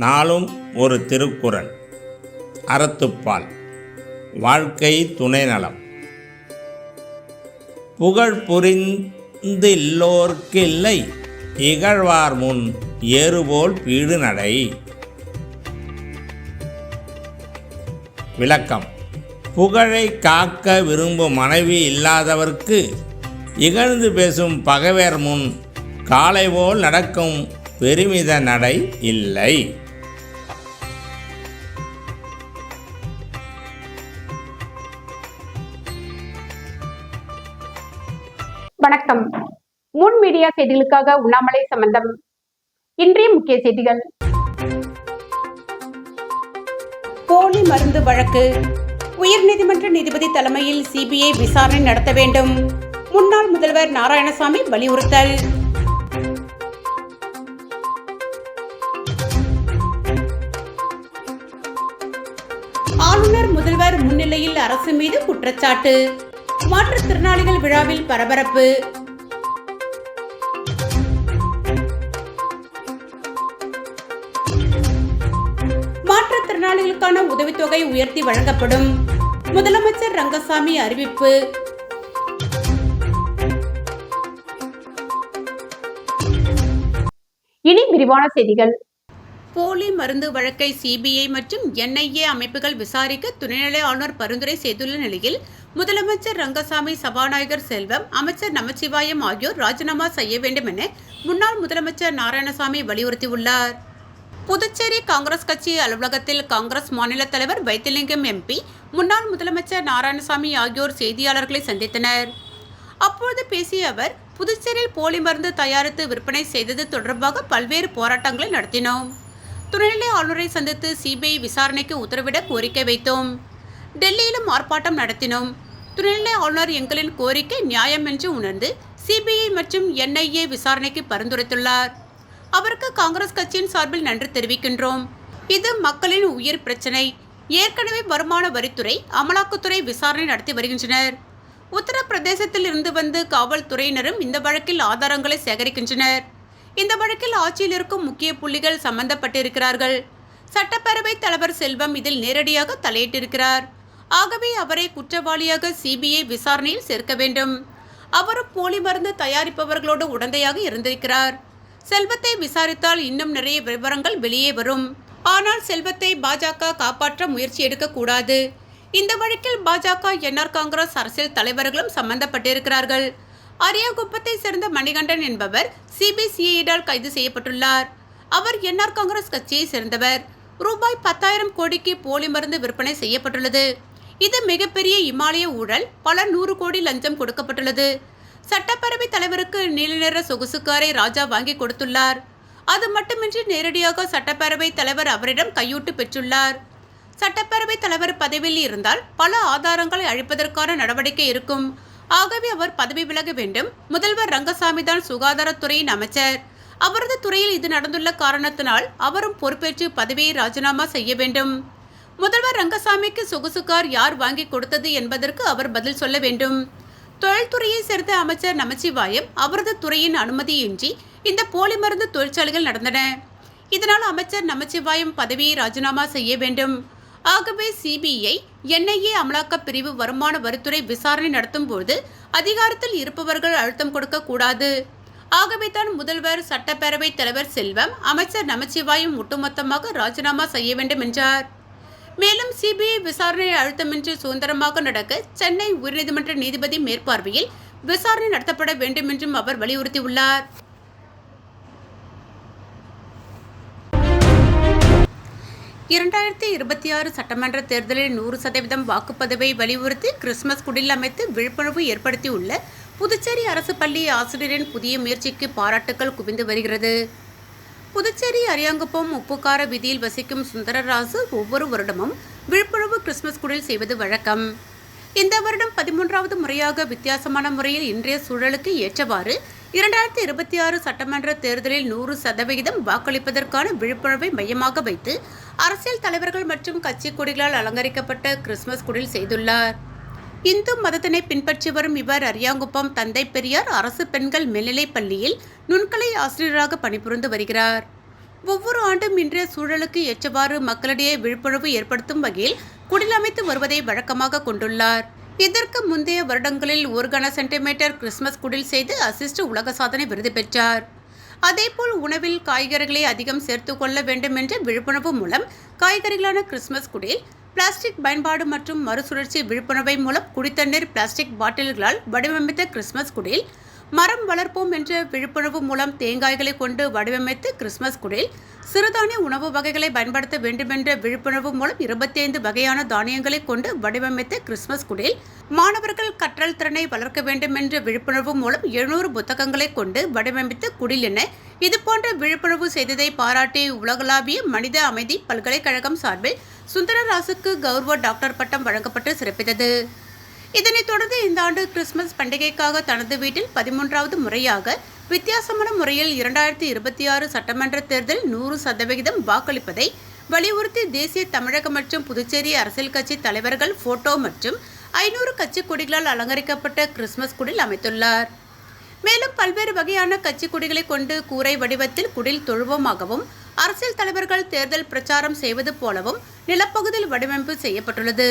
நாளும் ஒரு திருக்குறள். அறத்துப்பால். வாழ்க்கை துணை நலம் புகழ் புரிந்து இல்லோர்க்கில்லை இகழ்வார் முன் ஏறுபோல் பீடு நடை விளக்கம். புகழை காக்க விரும்பும் மனைவி இல்லாதவர்க்கு இகழ்ந்து பேசும் பகைவர் முன் காலை போல் நடக்கும் பெருமித நடை இல்லை. வணக்கம். முன் மீடியா செய்திகளுக்காக உண்ணாமலை சம்பந்தம். இன்றைய முக்கிய செய்திகள். போலி மருந்து வழக்கு. உயர்நீதிமன்ற நீதிபதி தலைமையில் சிபிஐ விசாரணை நடத்த வேண்டும். முன்னாள் முதல்வர் நாராயணசாமி வலியுறுத்தல். ஆளுநர் முதல்வர் முன்னிலையில் அரசு மீது குற்றச்சாட்டு. மாற்றுத்திறனாளிகள் விழாவில் பரபரப்பு. மாற்றுத்திறனாளிகளுக்கான உதவித்தொகை உயர்த்தி வழங்கப்படும். முதலமைச்சர் ரங்கசாமி அறிவிப்பு. இனி விரிவான செய்திகள். போலி மருந்து வழக்கை சிபிஐ மற்றும் என்ஐஏ அமைப்புகள் விசாரிக்க துணைநிலை ஆளுநர் பரிந்துரை செய்துள்ள நிலையில் முதலமைச்சர் ரங்கசாமி சபாநாயகர் செல்வம் அமைச்சர் நமச்சிவாயம் ஆகியோர் ராஜினாமா செய்ய வேண்டும் என முன்னாள் முதலமைச்சர் நாராயணசாமி வலியுறுத்தியுள்ளார். புதுச்சேரி காங்கிரஸ் கட்சி அலுவலகத்தில் காங்கிரஸ் மாநில தலைவர் வைத்திலிங்கம் எம்பி முன்னாள் முதலமைச்சர் நாராயணசாமி ஆகியோர் செய்தியாளர்களை சந்தித்தனர். அப்பொழுது பேசிய அவர் புதுச்சேரியில் போலி மருந்து தயாரித்து விற்பனை செய்தது தொடர்பாக பல்வேறு போராட்டங்களை நடத்தினோம். துணைநிலை ஆளுநரை சந்தித்து சிபிஐ விசாரணைக்கு உத்தரவிட கோரிக்கை வைத்தோம். டெல்லியிலும் ஆர்ப்பாட்டம் நடத்தினோம். துணைநிலை ஆளுநர் எங்களின் கோரிக்கை நியாயம் என்று உணர்ந்து சிபிஐ மற்றும் என்ஐஏ விசாரணைக்கு பரிந்துரைத்துள்ளார். அவருக்கு காங்கிரஸ் கட்சியின் சார்பில் நன்றி தெரிவிக்கின்றோம். இது மக்களின் உயிர் பிரச்சினை. ஏற்கனவே வருமான வரித்துறை அமலாக்கத்துறை விசாரணை நடத்தி வருகின்றனர். உத்தரப்பிரதேசத்தில் இருந்து வந்து காவல்துறையினரும் இந்த வழக்கில் ஆதாரங்களை சேகரிக்கின்றனர். இந்த வழக்கில் ஆட்சியில் இருக்கும் முக்கிய புள்ளிகள் சம்பந்தப்பட்டிருக்கிறார்கள். சட்டப்பேரவைத் தலைவர் செல்வம் இதில் நேரடியாக தலையிட்டிருக்கிறார். ஆகவே அவரை குற்றவாளியாக சிபிஐ விசாரணையில் சேர்க்க வேண்டும். அவரும் போலி மருந்து தயாரிப்பவர்களோடு உடந்தையாக இருந்திருக்கிறார். செல்வத்தை விசாரித்தால் இன்னும் நிறைய விவரங்கள் வெளியே வரும். ஆனால் செல்வத்தை பாஜக காப்பாற்ற முயற்சி எடுக்கக்கூடாது. இந்த வழக்கில் பாஜக என்ஆர் காங்கிரஸ் அரசியல் தலைவர்களும் சம்பந்தப்பட்டிருக்கிறார்கள். அரியாகுப்பத்தை சேர்ந்த மணிகண்டன் என்பவர் சிபிசிஐடால் கைது செய்யப்பட்டுள்ளார். அவர் என்ஆர் காங்கிரஸ் கட்சியை சேர்ந்தவர். ரூபாய் பத்தாயிரம் கோடிக்கு போலி மருந்து விற்பனை செய்யப்பட்டுள்ளது. இது மிகப்பெரிய இமாலய ஊழல். பல நூறு கோடி லஞ்சம் கொடுக்கப்பட்டுள்ளது. சட்டப்பேரவை தலைவருக்கு நீலநிற சொகுசுக்காரை சொகுசு காரை ராஜா வாங்கி கொடுத்துள்ளார். அது மட்டுமின்றி நேரடியாக சட்டப்பேரவை தலைவர் அவரிடம் கையூட்டு பெற்றுள்ளார். சட்டப்பேரவை தலைவர் பதவியில் இருந்தால் பல ஆதாரங்களை அழிப்பதற்கான நடவடிக்கை இருக்கும். ஆகவே அவர் பதவி விலக வேண்டும். முதல்வர் ரங்கசாமி தான் சுகாதாரத்துறையின் அமைச்சர். அவரது துறையில் இது நடந்துள்ள காரணத்தினால் அவரும் பொறுப்பேற்று பதவியை ராஜினாமா செய்ய வேண்டும். முதல்வர் ரங்கசாமிக்கு சொகுசு கார் யார் வாங்கி கொடுத்தது என்பதற்கு அவர் பதில் சொல்ல வேண்டும். தொழில்துறையை சேர்ந்த அமைச்சர் நமச்சிவாயம் அவரது துறையின் அனுமதியின்றி இந்த போலி மருந்து தொழிற்சாலைகள் நடந்தன. இதனால் அமைச்சர் நமச்சிவாயம் பதவியை ராஜினாமா செய்ய வேண்டும். ஆகவே சிபிஐ என்ஐஏ அமலாக்க பிரிவு வருமான வரித்துறை விசாரணை நடத்தும் போது அதிகாரத்தில் இருப்பவர்கள் அழுத்தம் கொடுக்க கூடாது. ஆகவே தான் முதல்வர் சட்டப்பேரவைத் தலைவர் செல்வம் அமைச்சர் நமச்சிவாயம் ஒட்டுமொத்தமாக ராஜினாமா செய்ய வேண்டும் என்றார். மேலும் சிபிஐ விசாரணை அழுத்தமின்றி சுதந்திரமாக நடக்க சென்னை உயர்நீதிமன்ற நீதிபதி மேற்பார்வையில் விசாரணை நடத்தப்பட வேண்டும் என்றும் அவர் வலியுறுத்தியுள்ளார். இரண்டாயிரத்தி இருபத்தி ஆறு சட்டமன்ற தேர்தலில் நூறு சதவீதம் வாக்குப்பதிவை வலியுறுத்தி கிறிஸ்துமஸ் குடில் அமைத்து விழிப்புணர்வு ஏற்படுத்தியுள்ள புதுச்சேரி அரசு பள்ளி ஆசிரியரின் புதிய முயற்சிக்கு பாராட்டுக்கள் குவிந்து வருகிறது. புதுச்சேரி அரியாங்குப்பம் உப்புக்கார வீதியில் வசிக்கும் சுந்தரராசு ஒவ்வொரு வருடமும் விழிப்புணர்வு கிறிஸ்துமஸ் குடில் செய்வது வழக்கம். இந்த வருடம் பதிமூன்றாவது முறையாக வித்தியாசமான முறையில் இன்றைய சூழலுக்கு ஏற்றவாறு இரண்டாயிரத்தி இருபத்தி ஆறு சட்டமன்ற தேர்தலில் நூறு சதவிகிதம் வாக்களிப்பதற்கான விழிப்புணர்வை மையமாக வைத்து அரசியல் தலைவர்கள் மற்றும் கட்சி கொடிகளால் அலங்கரிக்கப்பட்ட கிறிஸ்துமஸ் குடில் செய்துள்ளார். இந்து மதத்தினை பின்பற்றி வரும் இவர் அரியாங்குப்பம் தந்தை பெரியார் அரசு பெண்கள் மேல்நிலைப் பள்ளியில் நுண்கலை ஆசிரியராக பணிபுரிந்து வருகிறார். ஒவ்வொரு ஆண்டும் இன்றைய சூழலுக்கு ஏற்றவாறு மக்களிடையே விழிப்புணர்வு ஏற்படுத்தும் வகையில் குடிலமைத்து வருவதை வழக்கமாக கொண்டுள்ளார். இதற்கு முந்தைய வருடங்களில் ஒரு கன சென்டிமீட்டர் கிறிஸ்துமஸ் குடில் செய்து அசிஸ்ட் உலக சாதனை விருது பெற்றார். அதேபோல் உணவில் காய்கறிகளை அதிகம் சேர்த்து கொள்ள வேண்டும் என்ற விழிப்புணர்வு மூலம் காய்கறிகளான கிறிஸ்துமஸ் குடில் பிளாஸ்டிக் பயன்பாடு மற்றும் மறுசுழற்சி விழிப்புணர்வை மூலம் குடித்தண்ணீர் பிளாஸ்டிக் பாட்டில்களால் வடிவமைத்த கிறிஸ்மஸ் குடில் மரம் வளர்ப்போம் என்ற விழிப்புணர்வு மூலம் தேங்காய்களை கொண்டு வடிவமைத்து கிறிஸ்துமஸ் குடில் சிறுதானிய உணவு வகைகளை பயன்படுத்த வேண்டுமென்ற விழிப்புணர்வு மூலம் இருபத்தைந்து வகையான தானியங்களை கொண்டு வடிவமைத்த கிறிஸ்துமஸ் குடில் மாணவர்கள் கற்றல் திறனை வளர்க்க வேண்டும் என்ற விழிப்புணர்வு மூலம் எழுநூறு புத்தகங்களை கொண்டு வடிவமைத்த குடில் என இதுபோன்ற விழிப்புணர்வு செய்ததை பாராட்டி உலகளாவிய மனித அமைதி பல்கலைக்கழகம் சார்பில் சுந்தரராசுக்கு கௌரவ டாக்டர் பட்டம் வழங்கப்பட்டு சிறப்பித்தது. இதனைத் தொடர்ந்து இந்த ஆண்டு கிறிஸ்துமஸ் பண்டிகைக்காக தனது வீட்டில் பதிமூன்றாவது முறையாக வித்தியாசமான முறையில் இரண்டாயிரத்தி இருபத்தி ஆறு சட்டமன்ற தேர்தல் நூறு சதவிகிதம் வாக்களிப்பதை வலியுறுத்தி தேசிய தமிழக மற்றும் புதுச்சேரி அரசியல் கட்சி தலைவர்கள் போட்டோ மற்றும் ஐநூறு கட்சி கொடிகளால் அலங்கரிக்கப்பட்ட கிறிஸ்துமஸ் குடில் அமைத்துள்ளார். மேலும் பல்வேறு வகையான கட்சி கொடிகளை கொண்டு கூரை வடிவத்தில் குடில் தொழுவமாகவும் அரசியல் தலைவர்கள் தேர்தல் பிரச்சாரம் செய்வது போலவும் நிலப்பகுதியில் வடிவமைப்பு செய்யப்பட்டுள்ளது.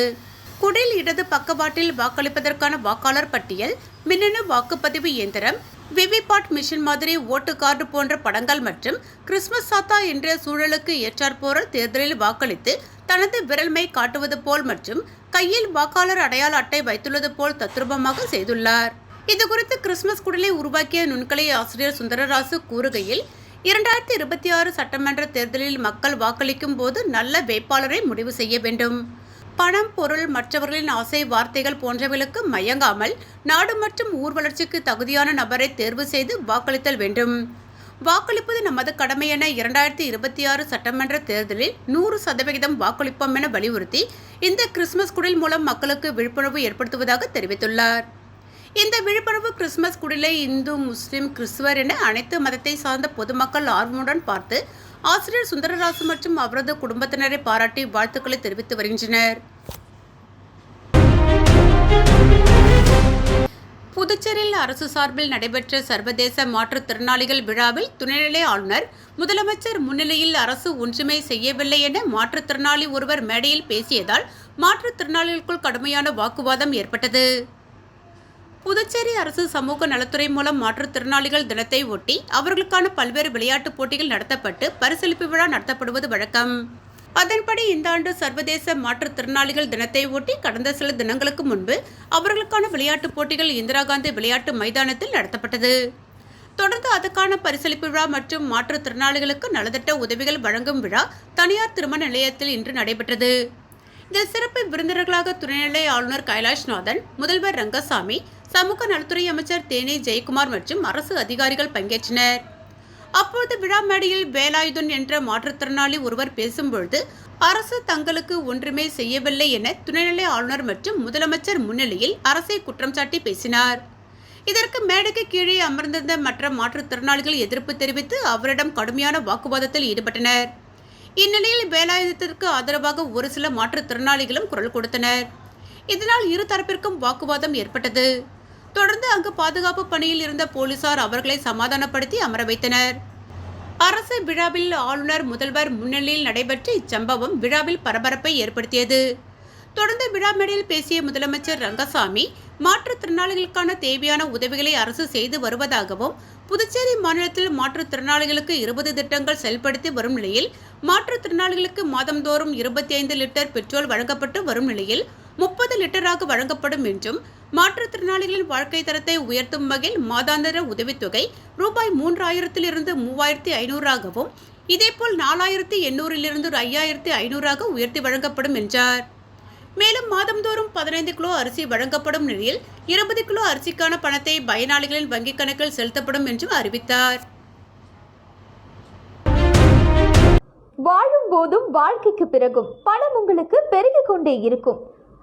குடில் இடது பக்கவாட்டில் வாக்களிப்பதற்கான வாக்காளர் பட்டியல் மின்னணு வாக்குப்பதிவு இயந்திரம் விவிபாட் மிஷின் மாதிரி ஓட்டு கார்டு போன்ற படங்கள் மற்றும் கிறிஸ்துமஸ் சாத்தா என்ற சூழலுக்கு ஏற்றாற்போல் தேர்தலில் வாக்களித்து தனது விரல்மை காட்டுவது போல் மற்றும் கையில் வாக்காளர் அடையாள அட்டை வைத்துள்ளது போல் தத்ரூபமாக செய்துள்ளார். இது குறித்து கிறிஸ்துமஸ் குடலை உருவாக்கிய நுண்கலை ஆசிரியர் சுந்தரராசு கூறுகையில் இரண்டாயிரத்தி இருபத்தி ஆறு சட்டமன்ற தேர்தலில் மக்கள் வாக்களிக்கும் போது நல்ல வேட்பாளரை முடிவு செய்ய வேண்டும். பணம் பொருள் மற்றவர்களின் ஆசை வார்த்தைகள் போன்றவைகளுக்கு மயங்காமல் நாடு மற்றும் ஊர் வளர்ச்சிக்கு தகுதியான நபரை தேர்வு செய்து வாக்களித்தல் வேண்டும். வாக்களிப்பது நமது கடமை என இரண்டாயிரத்தி இருபத்தி ஆறு சட்டமன்ற தேர்தலில் நூறு சதவிகிதம் வாக்களிப்போம் என வலியுறுத்தி இந்த கிறிஸ்துமஸ் குடில் மூலம் மக்களுக்கு விழிப்புணர்வு ஏற்படுத்துவதாக தெரிவித்துள்ளார். இந்த விழிப்புணர்வு கிறிஸ்துமஸ் குடிலை இந்து முஸ்லிம் கிறிஸ்துவர் என அனைத்து மதத்தை சார்ந்த பொதுமக்கள் ஆர்வமுடன் பார்த்து ஆசிரியர் சுந்தரராசு மற்றும் அவரது குடும்பத்தினரை பாராட்டி வாழ்த்துக்களை தெரிவித்து வருகின்றனர். புதுச்சேரியில் அரசு சார்பில் நடைபெற்ற சர்வதேச மாற்றுத்திறனாளிகள் விழாவில் துணைநிலை ஆளுநர் முதலமைச்சர் முன்னிலையில் அரசு ஒன்றுமே செய்யவில்லை என மாற்றுத்திறனாளி ஒருவர் மேடையில் பேசியதால் மாற்றுத்திறனாளிகளுக்குள் கடுமையான வாக்குவாதம் ஏற்பட்டது. புதுச்சேரி அரசு சமூக நலத்துறை மூலம் மாற்றுத்திறனாளிகள் தினத்தை ஒட்டி அவர்களுக்கான பல்வேறு விளையாட்டுப் போட்டிகள் நடத்தப்பட்டு பரிசளிப்பு விழா நடத்தப்படுவது வழக்கம். அதன்படி இந்த ஆண்டு சர்வதேச மாற்றுத்திறனாளிகள் தினத்தை ஒட்டி கடந்த சில தினங்களுக்கு முன்பு அவர்களுக்கான விளையாட்டுப் போட்டிகள் இந்திரா காந்தி விளையாட்டு மைதானத்தில் நடத்தப்பட்டது. தொடர்ந்து அதுக்கான பரிசளிப்பு விழா மற்றும் மாற்றுத்திறனாளிகளுக்கு நலத்திட்ட உதவிகள் வழங்கும் விழா தனியார் திருமண நிலையத்தில் இன்று நடைபெற்றது. இந்த சிறப்பு விருந்தினர்களாக துணைநிலை ஆளுநர் கைலாஷ்நாதன் முதல்வர் ரங்கசாமி சமூக நலத்துறை அமைச்சர் தேனே ஜெயக்குமார் மற்றும் அரசு அதிகாரிகள் பங்கேற்றனர். அப்போது விழா மேடையில் வேலாயுதன் என்ற மாற்றுத்திறனாளி ஒருவர் பேசும்பொழுது அரசு தங்களுக்கு ஒன்றுமே செய்யவில்லை என துணைநிலை ஆளுநர் மற்றும் முதலமைச்சர் முன்னிலையில் அரசை குற்றம் சாட்டி பேசினார். இதற்கு மேடைக்கு கீழே அமர்ந்திருந்த மற்ற மாற்றுத்திறனாளிகள் எதிர்ப்பு தெரிவித்து அவரிடம் கடுமையான வாக்குவாதத்தில் ஈடுபட்டனர். இந்நிலையில் வேலாயுதத்திற்கு ஆதரவாக ஒரு சில மாற்றுத்திறனாளிகளும் குரல் கொடுத்தனர். இதனால் இரு தரப்பிற்கும் வாக்குவாதம் ஏற்பட்டது. தொடர்ந்து அங்கு பாதுகாப்பு பணியில் இருந்த போலீசார் அவர்களை சமாதானப்படுத்தி அமர வைத்தனர். அரசு விழாவில் ஆளுநர் முதல்வர் முன்னிலையில் நடைபெற்ற இச்சம்பவம் விழாவில் பரபரப்பை ஏற்படுத்தியது. தொடர்ந்து விழா மேடையில் பேசிய முதலமைச்சர் ரங்கசாமி மாற்றுத்திறனாளிகளுக்கான தேவையான உதவிகளை அரசு செய்து வருவதாகவும் புதுச்சேரி மாநிலத்தில் மாற்றுத்திறனாளிகளுக்கு இருபது திட்டங்கள் செயல்படுத்தி வரும் நிலையில் மாற்றுத்திறனாளிகளுக்கு மாதந்தோறும் இருபத்தி ஐந்து லிட்டர் பெட்ரோல் வழங்கப்பட்டு வரும் நிலையில் முப்பது லிட்டராக வழங்கப்படும் என்றும் மாற்றுத்திறனாளிகளின் வாழ்க்கை தரத்தை உயர்த்தும் வகையில் மாதாந்திர உதவித்தொகை ரூபாய் மூன்றாயிரத்திலிருந்து மூவாயிரத்தி ஐநூறாகவும் இதேபோல் நாலாயிரத்தி எண்ணூறிலிருந்து ஐயாயிரத்தி ஐநூறாக உயர்த்தி வழங்கப்படும் என்றார். மேலும் மாதந்தோறும் பதினைந்து கிலோ அரிசி வழங்கப்படும் நிலையில் இருபது கிலோ அரிசிக்கான பணத்தை பயனாளிகளின் வங்கிக் கணக்கில் செலுத்தப்படும் என்றும் அறிவித்தார். வாழும் போதும் வாழ்க்கைக்கு பிறகும் பணம் உங்களுக்கு பெருகிக் கொண்டே இருக்கும்.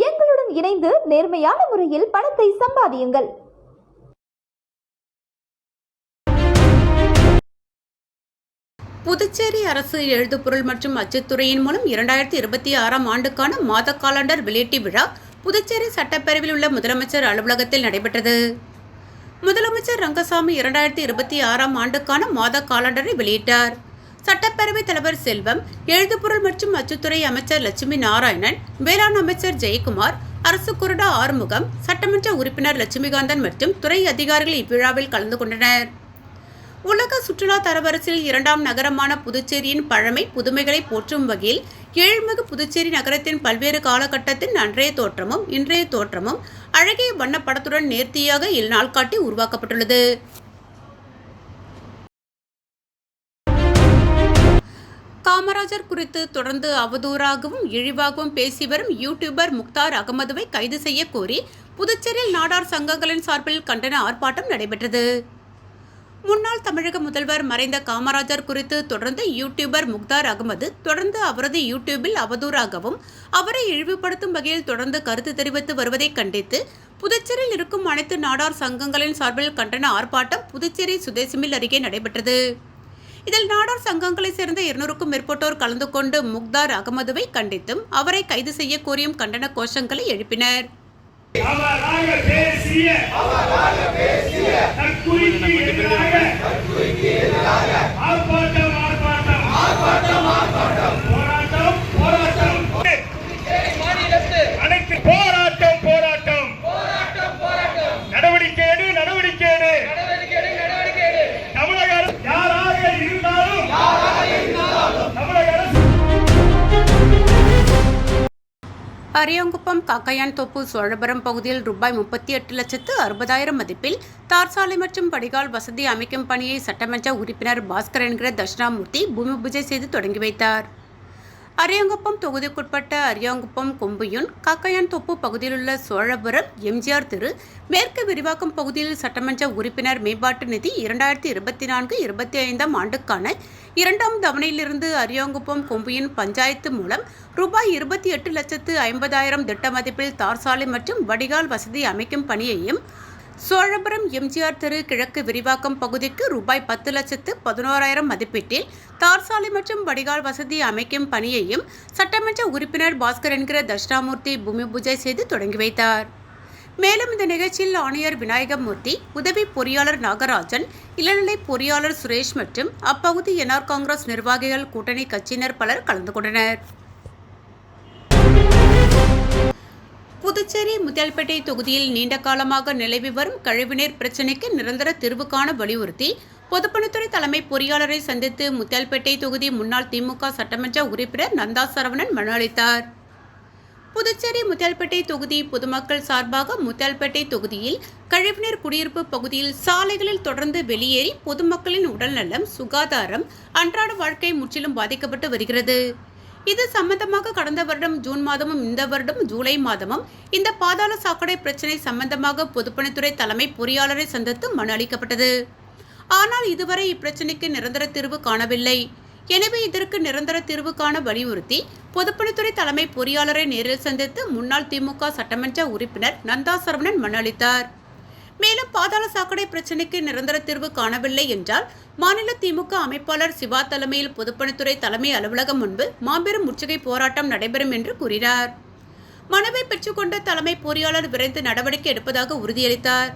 எங்களுடன் இணைந்து நேர்மையான முறையில் பணத்தை சம்பாதியுங்கள். புதுச்சேரி அரசு எழுதுப்பொருள் மற்றும் அச்சுத்துறையின் மூலம் இரண்டாயிரத்தி இருபத்தி ஆறாம் ஆண்டுக்கான மாத காலண்டர் வெளியீட்டு விழா புதுச்சேரி சட்டப்பேரவையில் உள்ள முதலமைச்சர் அலுவலகத்தில் நடைபெற்றது. முதலமைச்சர் ரங்கசாமி இரண்டாயிரத்தி இருபத்தி ஆறாம் ஆண்டுக்கான மாத காலண்டரை வெளியிட்டார். சட்டப்பேரவைத் தலைவர் செல்வம் எழுதுபொருள் மற்றும் அச்சுத்துறை அமைச்சர் லட்சுமி நாராயணன் வேளாண் அமைச்சர் ஜெயக்குமார் அரசு குருடா ஆறுமுகம் சட்டமன்ற உறுப்பினர் லட்சுமிகாந்தன் மற்றும் துறை அதிகாரிகள் இவ்விழாவில் கலந்து கொண்டனர். உலக சுற்றுலா தரவரிசையில் இரண்டாம் நகரமான புதுச்சேரியின் பழமை புதுமைகளை போற்றும் வகையில் ஏழ்மிகு புதுச்சேரி நகரத்தின் பல்வேறு காலகட்டத்தின் அன்றைய தோற்றமும் இன்றைய தோற்றமும் அழகிய வண்ணப்படத்துடன் நேர்த்தியாக இந்நாள்காட்டி உருவாக்கப்பட்டுள்ளது. காமராஜர் குறித்து தொடர்ந்து அவதூறாகவும் இழிவாகவும் பேசி வரும் யூடியூபர் முக்தார் அகமதுவை கைது செய்ய கோரி புதுச்சேரியில் நாடார் சங்கங்களின் சார்பில் கண்டன ஆர்ப்பாட்டம் நடைபெற்றது. முன்னாள் தமிழக முதல்வர் மறைந்த காமராஜர் குறித்து தொடர்ந்து யூடியூபர் முக்தார் அகமது தொடர்ந்து அவரது யூடியூபில் அவதூறாகவும் அவரை இழிவுபடுத்தும் வகையில் தொடர்ந்து கருத்து தெரிவித்து வருவதை கண்டித்து புதுச்சேரியில் இருக்கும் அனைத்து நாடார் சங்கங்களின் சார்பில் கண்டன ஆர்ப்பாட்டம் புதுச்சேரி சுதேசிமில் அருகே நடைபெற்றது. இதில் நாடார் சங்கங்களைச் சேர்ந்த இருநூறுக்கும் மேற்பட்டோர் கலந்து கொண்டு முக்தார் அகமதுவை கண்டித்தும் அவரை கைது செய்ய கோரியும் கண்டன கோஷங்களை எழுப்பினர். அவராக அரியாங்குப்பம் காக்கையான் தோப்பு சோழபுரம் பகுதியில் ரூபாய் முப்பத்தி எட்டு லட்சத்து அறுபதாயிரம் மதிப்பில் தார் சாலை மற்றும் படிகால் வசதி அமைக்கும் பணியை சட்டமன்ற உறுப்பினர் பாஸ்கர் என்கிற தட்சிணாமூர்த்தி பூமி பூஜை செய்து தொடங்கி வைத்தார். அரியாங்குப்பம் தொகுதிக்குட்பட்ட அரியாங்குப்பம் கொம்புயூன் காக்கையான் தொப்பு பகுதியிலுள்ள சோழபுரம் எம்ஜிஆர் தெரு மேற்கு விரிவாக்கம் பகுதியில் சட்டமன்ற உறுப்பினர் மேம்பாட்டு நிதி இரண்டாயிரத்தி இருபத்தி நான்கு இருபத்தி ஐந்தாம் ஆண்டுக்கான இரண்டாம் தவணையிலிருந்து அரியாங்குப்பம் கொம்புயின் பஞ்சாயத்து மூலம் ரூபாய் இருபத்தி எட்டு லட்சத்து ஐம்பதாயிரம் திட்ட மதிப்பில் தார் சாலை மற்றும் வடிகால் வசதி அமைக்கும் பணியையும் சோழபுரம் எம்ஜிஆர் தெரு கிழக்கு விரிவாக்கம் பகுதிக்கு ரூபாய் பத்து லட்சத்து பதினோராயிரம் மதிப்பீட்டில் தார் சாலை மற்றும் வடிகால் வசதி அமைக்கும் பணியையும் சட்டமன்ற உறுப்பினர் பாஸ்கர் என்கிற தட்சிணாமூர்த்தி பூமி பூஜை செய்து தொடங்கி வைத்தார். மேலும் இந்த நிகழ்ச்சியில் ஆணையர் விநாயகமூர்த்தி உதவி பொறியாளர் நாகராஜன் இளநிலை பொறியாளர் சுரேஷ் மற்றும் அப்பகுதி என்ஆர் காங்கிரஸ் நிர்வாகிகள் கூட்டணி கட்சியினர் பலர் கலந்து கொண்டனர். புதுச்சேரி முத்தியால்பேட்டை தொகுதியில் நீண்ட காலமாக நிலவி வரும் கழிவுநீர் பிரச்சினைக்கு நிரந்தர தீர்வு காண வலியுறுத்தி பொதுப்பணித்துறை தலைமை பொறியாளரை சந்தித்து முத்தியால்பேட்டை தொகுதி முன்னாள் திமுக சட்டமன்ற உறுப்பினர் நந்தா சரவணன் மனு அளித்தார். புதுச்சேரி முத்தியால்பேட்டை தொகுதி பொதுமக்கள் சார்பாக முத்தியால்பேட்டை தொகுதியில் கழிவுநீர் குடியிருப்பு பகுதியில் சாலைகளில் தொடர்ந்து வெளியேறி பொதுமக்களின் உடல்நலம் சுகாதாரம் அன்றாட வாழ்க்கை முற்றிலும் பாதிக்கப்பட்டு வருகிறது. இது சம்பந்தமாக கடந்த வருடம் ஜூன் மாதமும் இந்த வருடம் ஜூலை மாதமும் இந்த பாதாள சாக்கடை பிரச்சினை சம்பந்தமாக பொதுப்பணித்துறை தலைமை பொறியாளரை சந்தித்து மனு அளிக்கப்பட்டது. ஆனால் இதுவரை இப்பிரச்சினைக்கு நிரந்தர தீர்வு காணவில்லை. எனவே இதற்கு நிரந்தர தீர்வு காண வலியுறுத்தி பொதுப்பணித்துறை தலைமை பொறியாளரை நேரில் சந்தித்து முன்னாள் திமுக சட்டமன்ற உறுப்பினர் நந்தா சரவணன் மனு அளித்தார். மேலும் பாதாள சாக்கடை பிரச்சினைக்கு நிரந்தர தீர்வு காணவில்லை என்றால் மாநில திமுக அமைப்பாளர் சிவா தலைமையில் பொதுப்பணித்துறை தலைமை அலுவலகம் முன்பு மாபெரும் முற்றுகை போராட்டம் நடைபெறும் என்று கூறினார். மனுவை பெற்றுக்கொண்ட தலைமை பொறியாளர் விரைந்து நடவடிக்கை எடுப்பதாக உறுதியளித்தார்.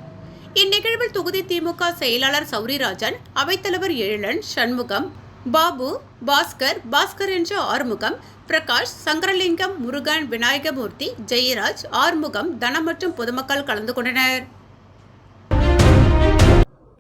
இந்நிகழ்வில் தொகுதி திமுக செயலாளர் சௌரிராஜன் அவைத்தலைவர் எழிலன் சண்முகம் பாபு பாஸ்கர் பாஸ்கர் என்ற ஆறுமுகம் பிரகாஷ் சங்கரலிங்கம் முருகன் விநாயகமூர்த்தி ஜெயராஜ் ஆறுமுகம் தனம் மற்றும் பொதுமக்கள் கலந்து கொண்டனர்.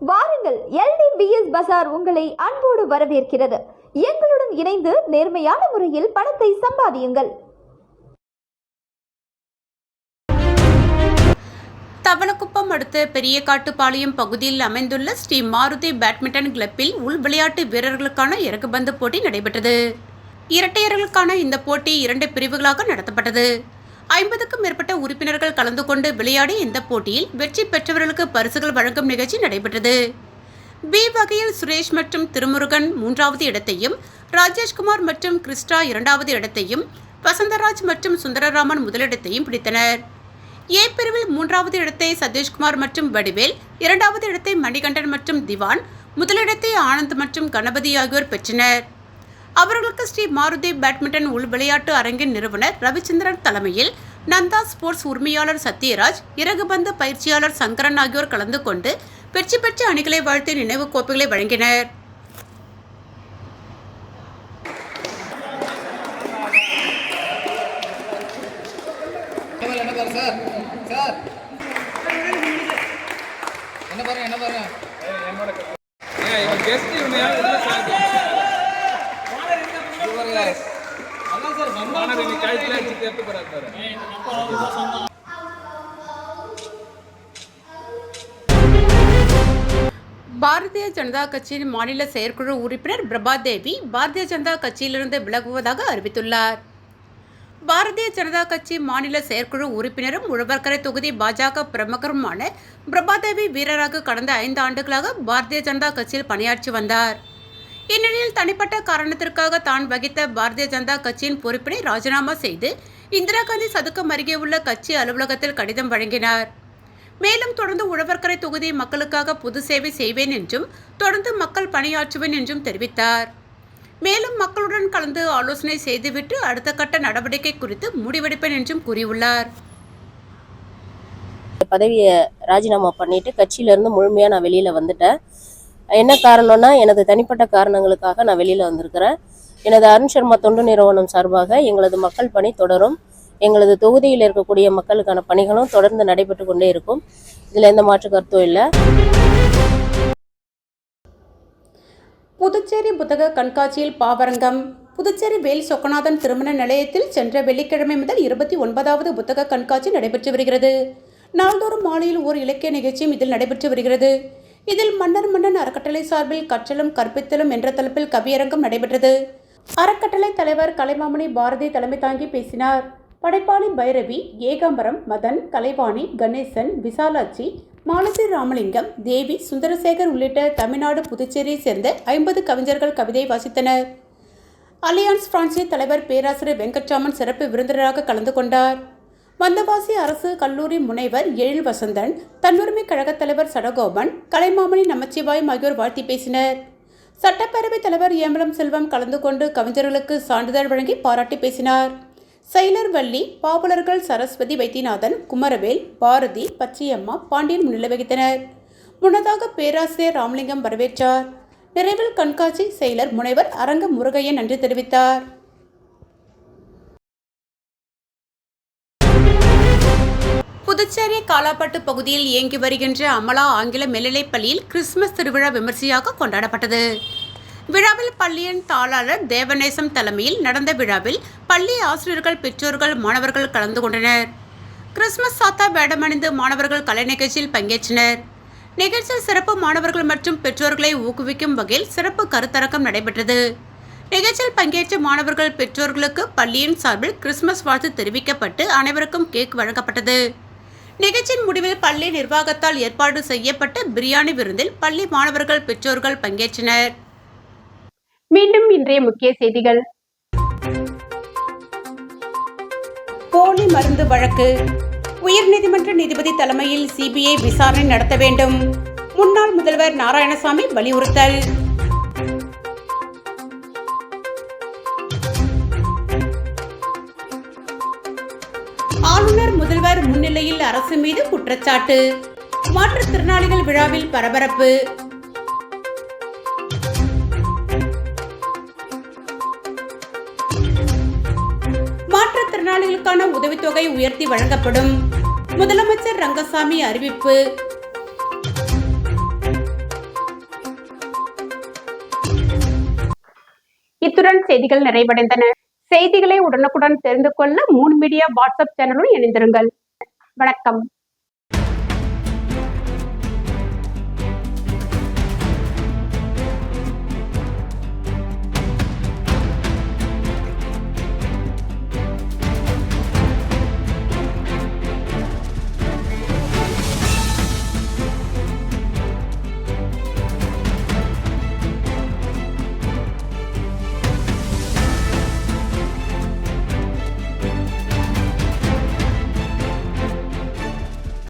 வாருங்கள் எல்டிபிஎஸ் பசார் உங்களை அன்போடு வரவேற்கிறது. எங்களுடன் இணைந்து நேர்மையான முறையில் பணத்தை சம்பாதியுங்கள். தவளக்குப்பம் அடுத்த பெரிய காட்டுப்பாளையம் பகுதியில் அமைந்துள்ள ஸ்ரீ மாருதி பேட்மிண்டன் கிளப்பில் உள் விளையாட்டு வீரர்களுக்கான இறகுபந்து போட்டி நடைபெற்றது. இரட்டையர்களுக்கான இந்த போட்டி இரண்டு பிரிவுகளாக நடத்தப்பட்டது. ஐம்பதுக்கும் மேற்பட்ட உறுப்பினர்கள் கலந்து கொண்டு விளையாடி இந்த போட்டியில் வெற்றி பெற்றவர்களுக்கு பரிசுகள் வழங்கும் நிகழ்ச்சி நடைபெற்றது. பி வகையில் சுரேஷ் மற்றும் திருமுருகன் மூன்றாவது இடத்தையும் ராஜேஷ்குமார் மற்றும் கிறிஸ்டா இரண்டாவது இடத்தையும் வசந்தராஜ் மற்றும் சுந்தரராமன் முதலிடத்தையும் பிடித்தனர். ஏ பிரிவில் மூன்றாவது இடத்தை சதீஷ்குமார் மற்றும் வடிவேல் இரண்டாவது இடத்தை மணிகண்டன் மற்றும் திவான் முதலிடத்தை ஆனந்த் மற்றும் கணபதி ஆகியோர் பெற்றனர். அவர்களுக்கு ஸ்ரீ மாருதி பேட்மிண்டன் உள் விளையாட்டு அரங்கின் நிறுவனர் ரவிச்சந்திரன் தலைமையில் நந்தா ஸ்போர்ட்ஸ் உரிமையாளர் சத்யராஜ் இறகுபந்து பயிற்சியாளர் சங்கரன் ஆகியோர் கலந்து கொண்டு வெற்றி பெற்ற அணிகளை வாழ்த்தி நினைவு கோப்பைகளை வழங்கினர். என்ன பாருங்க என்ன பாருங்க? பாரதிய ஜனதா கட்சியின் மாநில செயற்குழு உறுப்பினர் பிரபாதேவி பாரதிய ஜனதா கட்சியிலிருந்து விலகுவதாக அறிவித்துள்ளார். பாரதிய ஜனதா கட்சி மாநில செயற்குழு உறுப்பினரும் உழவர்கரை தொகுதி பாஜக பிரமுகருமான பிரபாதேவி வீரராக கடந்த ஐந்து ஆண்டுகளாக பாரதிய ஜனதா கட்சியில் பணியாற்றி வந்தார். இந்நிலையில் தனிப்பட்ட காரணத்திற்காக தான் வகித்த பாரதிய ஜனதா கட்சியின் பொறுப்பினை ராஜினாமா செய்து இந்திரா காந்தி சதுக்கம் அருகே உள்ள கட்சி அலுவலகத்தில் கடிதம் வழங்கினார். மேலும் தொடர்ந்து உழவர்கரை தொகுதி மக்களுக்காக பொது சேவை செய்வேன் என்றும் தொடர்ந்து மக்கள் பணியாற்றுவேன் என்றும் தெரிவித்தார். மேலும் மக்களுடன் கலந்து ஆலோசனை செய்துவிட்டு அடுத்த கட்ட நடவடிக்கை குறித்து முடிவெடுப்பேன் என்றும் கூறியுள்ளார். பதவியை ராஜினாமா பண்ணிட்டு கட்சியிலேருந்து முழுமையாக நான் வெளியில் வந்துட்டேன். என்ன காரணம்னா எனது தனிப்பட்ட காரணங்களுக்காக நான் வெளியில் வந்திருக்கிறேன். எனது அருண் சர்மா தொண்டு நிறுவனம் சார்பாக எங்களது மக்கள் பணி தொடரும். எங்களது தொகுதியில் இருக்கக்கூடிய மக்களுக்கான பணிகளும் தொடர்ந்து நடைபெற்று கொண்டே இருக்கும். இதில் எந்த மாற்று கருத்தும் இல்லை. புதுச்சேரி புத்தக கண்காட்சியில் பாவரங்கம். புதுச்சேரி வேல் சொக்கநாதன் திருமண நிலையத்தில் சென்ற வெள்ளிக்கிழமை முதல் இருபத்தி ஒன்பதாவது புத்தக கண்காட்சி நடைபெற்று வருகிறது. நாள்தோறும் மாலையில் ஒரு இலக்கிய நிகழ்ச்சியும் இதில் நடைபெற்று வருகிறது. இதில் மன்னர் மன்னன் அறக்கட்டளை சார்பில் கற்றலும் கற்பித்தலும் என்ற தலைப்பில் கவியரங்கம் நடைபெற்றது. அறக்கட்டளை தலைவர் கலைமாமணி பாரதி தலைமை தாங்கி பேசினார். படைப்பாளி பைரவி ஏகாம்பரம் மதன் கலைவாணி கணேசன் விசாலாட்சி மாலதி ராமலிங்கம் தேவி சுந்தரசேகர் உள்ளிட்ட தமிழ்நாடு புதுச்சேரியை சேர்ந்த ஐம்பது கவிஞர்கள் கவிதை வாசித்தனர். அலியான்ஸ் பிரான்சி தலைவர் பேராசிரியர் வெங்கட்ராமன் சிறப்பு விருந்தினராக கலந்து கொண்டார். வந்தவாசி அரசு கல்லூரி முனைவர் எழில் வசந்தன் தன்னுரிமை கழகத் தலைவர் சடகோபன் கலைமாமணி நமச்சிவாயம் ஆகியோர் வாழ்த்தி பேசினர். சட்டப்பேரவைத் தலைவர் ஏம்பலம் செல்வம் கலந்து கொண்டு கவிஞர்களுக்கு சான்றிதழ் வழங்கி பாராட்டி பேசினார். செயலர் வள்ளி பாவலர்கள் சரஸ்வதி வைத்தியநாதன் குமரவேல் பாரதி பச்சையம்மா பாண்டியன் முன்னிலை வகித்தனர். முன்னதாக பேராசிரியர் ராமலிங்கம் வரவேற்றார். நிறைவில் கண்காட்சி செயலர் முனைவர் அரங்க முருகையன் நன்றி தெரிவித்தார். புதுச்சேரி காலாப்பட்டு பகுதியில் இயங்கி வருகின்ற அமலா ஆங்கில மேல்நிலைப் பள்ளியில் கிறிஸ்துமஸ் திருவிழா விமர்சையாக கொண்டாடப்பட்டது. விழாவில் பள்ளியின் தாளாளர் தேவநேசம் தலைமையில் நடந்த விழாவில் பள்ளி ஆசிரியர்கள் பெற்றோர்கள் மாணவர்கள் கலந்து கொண்டனர். கிறிஸ்துமஸ் சாத்தா வேடமணிந்து மாணவர்கள் கலை நிகழ்ச்சியில் பங்கேற்றனர். நிகழ்ச்சியில் சிறப்பு மாணவர்கள் மற்றும் பெற்றோர்களை ஊக்குவிக்கும் வகையில் சிறப்பு கருத்தரங்கம் நடைபெற்றது. நிகழ்ச்சியில் பங்கேற்ற மாணவர்கள் பெற்றோர்களுக்கு பள்ளியின் சார்பில் கிறிஸ்துமஸ் வாழ்த்து தெரிவிக்கப்பட்டு அனைவருக்கும் கேக் வழங்கப்பட்டது. நிகழ்ச்சியின் முடிவில் பள்ளி நிர்வாகத்தால் ஏற்பாடு செய்யப்பட்ட பிரியாணி விருந்தில் பள்ளி மாணவர்கள் பெற்றோர்கள் பங்கேற்றனர். மீண்டும் இன்றைய முக்கிய செய்திகள். போலி மருந்து வழக்கு. உயர்நீதிமன்ற நீதிபதி தலைமையில் சிபிஐ விசாரணை நடத்த வேண்டும். முன்னாள் முதல்வர் நாராயணசாமி வலியுறுத்தல். ஆளுநர் முன்னிலையில் அரசு மீது குற்றச்சாட்டு. மாற்றுத்திறனாளிகள் விழாவில் பரபரப்பு. மாற்றுத்திறனாளிகளுக்கான உதவித்தொகை உயர்த்தி வழங்கப்படும். முதலமைச்சர் ரங்கசாமி அறிவிப்பு. இத்துடன் செய்திகள் நிறைவடைந்தன. செய்திகளை உடனுக்குடன் தெரிந்து கொள்ள மூன் மீடியா வாட்ஸ்அப் சேனலுடன் இணைந்திருங்கள். வணக்கம்.